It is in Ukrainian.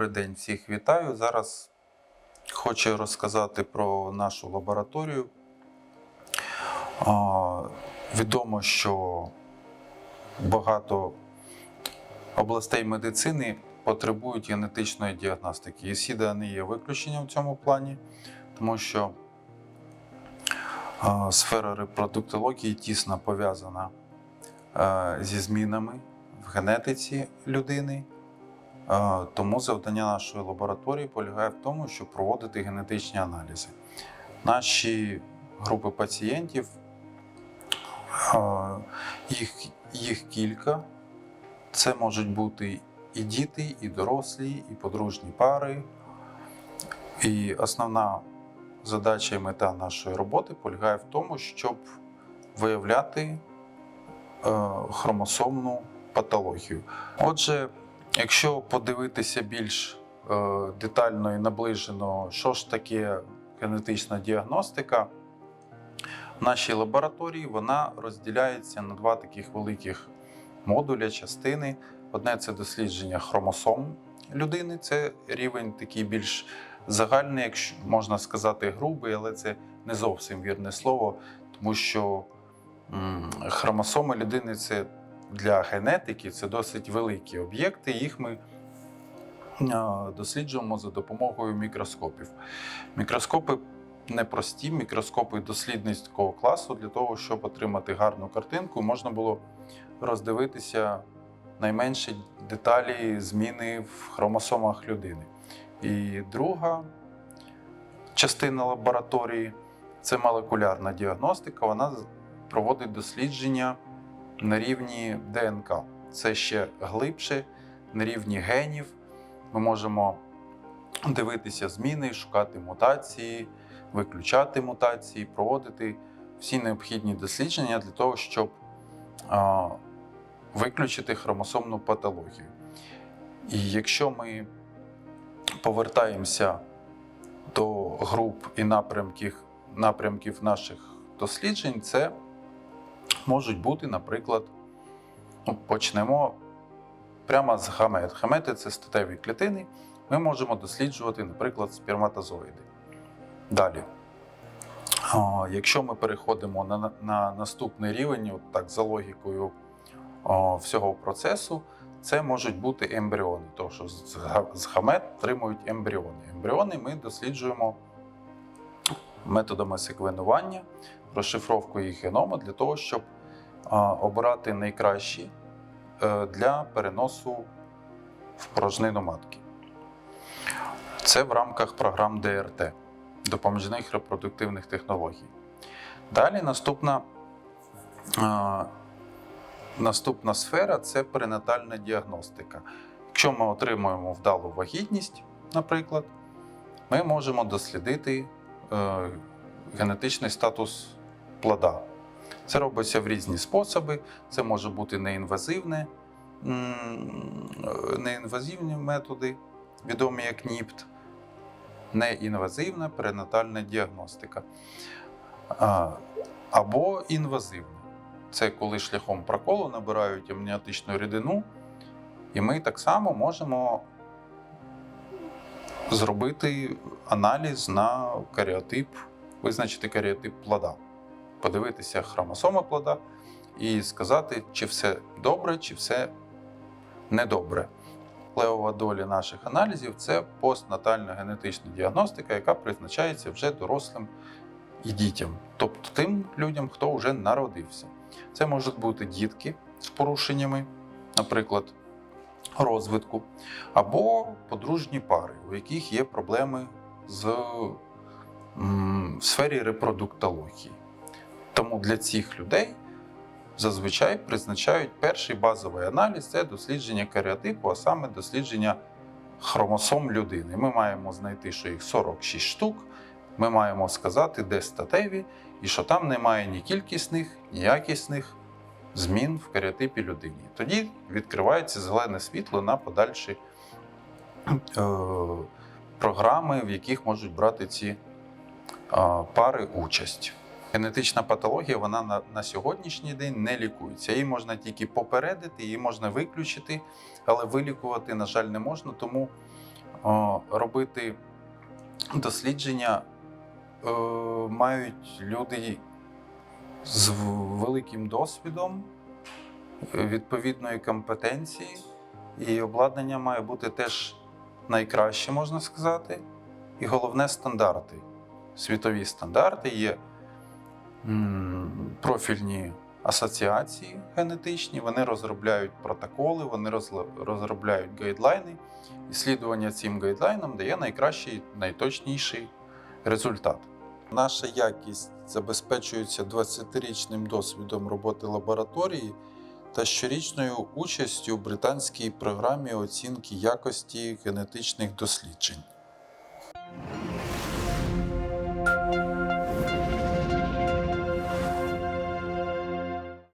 Добрий день, всіх вітаю. Зараз хочу розказати про нашу лабораторію. Відомо, що багато областей медицини потребують генетичної діагностики. І СІДА не є виключенням в цьому плані, тому що сфера репродуктології тісно пов'язана е, зі змінами в генетиці людини. Е, Тому завдання нашої лабораторії полягає в тому, щоб проводити генетичні аналізи. Наші групи пацієнтів, е, їх, їх кілька. Це можуть бути і діти, і дорослі, і подружні пари. І основна задача і мета нашої роботи полягає в тому, щоб виявляти е, хромосомну патологію. Отже, якщо подивитися більш е, детально і наближено, що ж таке генетична діагностика, в нашій лабораторії вона розділяється на два таких великих модуля, частини. Одне це дослідження хромосом людини, це рівень такий більш загальний, якщо можна сказати, грубий, але це не зовсім вірне слово, тому що хромосоми людини це для генетики це досить великі об'єкти. Їх ми досліджуємо за допомогою мікроскопів. Мікроскопи непрості, мікроскопи дослідницького класу для того, щоб отримати гарну картинку, можна було роздивитися найменші деталі зміни в хромосомах людини. І друга частина лабораторії це молекулярна діагностика. Вона проводить дослідження на рівні ДНК. Це ще глибше, на рівні генів. Ми можемо дивитися зміни, шукати мутації, виключати мутації, проводити всі необхідні дослідження для того, щоб а, виключити хромосомну патологію. І якщо ми повертаємося до груп і напрямків, напрямків наших досліджень, це можуть бути, наприклад, ну, почнемо прямо з гамет. Гамети це статеві клітини. Ми можемо досліджувати, наприклад, сперматозоїди. Далі. А, Якщо ми переходимо на, на- на наступний рівень, от так за логікою о, всього процесу, це можуть бути ембріони, тому що з гамет отримують ембріони. Ембріони ми досліджуємо методами секвенування, розшифровку їх геному для того, щоб обирати найкращі е, для переносу в порожнину матки. Це в рамках програм ДРТ допоміжних репродуктивних технологій. Далі наступна, наступна сфера це перинатальна діагностика. Якщо ми отримуємо вдалу вагітність, наприклад, ми можемо дослідити генетичний статус плода. Це робиться в різні способи. Це може бути неінвазивне, е, неінвазивні методи, відомі як НІПТ, неінвазивна перинатальна діагностика. Або інвазивна. Це коли шляхом проколу набирають амніотичну рідину, і ми так само можемо зробити аналіз на каріотип, визначити каріотип плода, подивитися хромосоми плода і сказати, чи все добре, чи все недобре. Левова доля наших аналізів це постнатальна генетична діагностика, яка призначається вже дорослим і дітям, тобто тим людям, хто вже народився. Це можуть бути дітки з порушеннями, наприклад, розвитку, або подружні пари, у яких є проблеми з в сфері репродуктології. Тому для цих людей зазвичай призначають перший базовий аналіз це дослідження каріотипу, а саме дослідження хромосом людини. Ми маємо знайти, що їх 46 штук. Ми маємо сказати, де статеві, і що там немає ні кількісних, ні якісних змін в каріотипі людині. Тоді відкривається зелене світло на подальші е, програми, в яких можуть брати ці е, пари участь. Генетична патологія вона на, на сьогоднішній день не лікується. Її можна тільки попередити, її можна виключити, але вилікувати, на жаль, не можна. Тому О, робити дослідження е, мають люди з великим досвідом, відповідної компетенції, і обладнання має бути теж найкраще, можна сказати. І головне стандарти. Світові стандарти є профільні асоціації генетичні, вони розробляють протоколи, вони розробляють гайдлайни. І слідування цим гайдлайнам дає найкращий, найточніший результат. Наша якість забезпечується 20-річним досвідом роботи лабораторії та щорічною участю у британській програмі оцінки якості генетичних досліджень.